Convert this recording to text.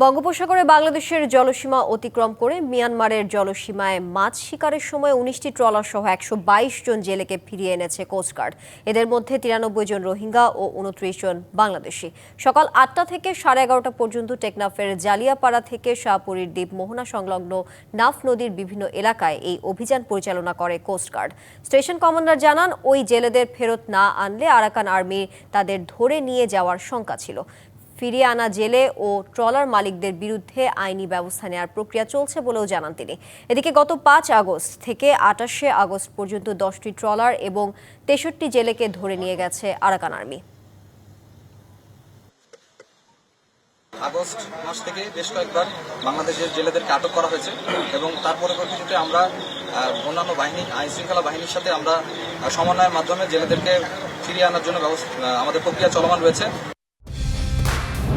বঙ্গোপসাগরে বাংলাদেশের জলসীমা অতিক্রম করে মিয়ানমারের জলসীমায় মাছ শিকারের সময় উনিশটি ট্রলার সহ একশো বাইশ জন জেলেকে ফিরিয়ে এনেছে কোস্টগার্ড এদের মধ্যে তিরানব্বই জন রোহিঙ্গা ও উনত্রিশ জন বাংলাদেশি। সকাল আটটা থেকে সাড়ে এগারোটা পর্যন্ত টেকনাফের জালিয়াপাড়া থেকে শাহপুরীর দ্বীপ মোহনা সংলগ্ন নাফ নদীর বিভিন্ন এলাকায় এই অভিযান পরিচালনা করে কোস্টগার্ড স্টেশন কমান্ডার জানান, ওই জেলেদের ফেরত না আনলে আরাকান আর্মি তাদের ধরে নিয়ে যাওয়ার শঙ্কা ছিল। ফিরিয়ে আনা জেলে ও ট্রলার মালিকদের বিরুদ্ধে আইনি ব্যবস্থা নেওয়ার প্রক্রিয়া চলছে বলেও জানান তিনি। এদিকে গত পাঁচ আগস্ট থেকে আটাশে আগস্ট পর্যন্ত দশটি ট্রলার এবং তেষট্টি জেলেকে ধরে নিয়ে গেছে আরাকান আর্মি। আগস্ট মাস থেকে বেশ কয়েকবার বাংলাদেশের জেলেদেরকে আটক করা হয়েছে এবং তার পরবর্তীতে আমরা অন্যান্য বাহিনী আইন শৃঙ্খলা বাহিনীর সাথে আমরা সমন্বয়ের মাধ্যমে জেলেদেরকে ফিরিয়ে আনার জন্য ব্যবস্থা আমাদের প্রক্রিয়া চলমান রয়েছে।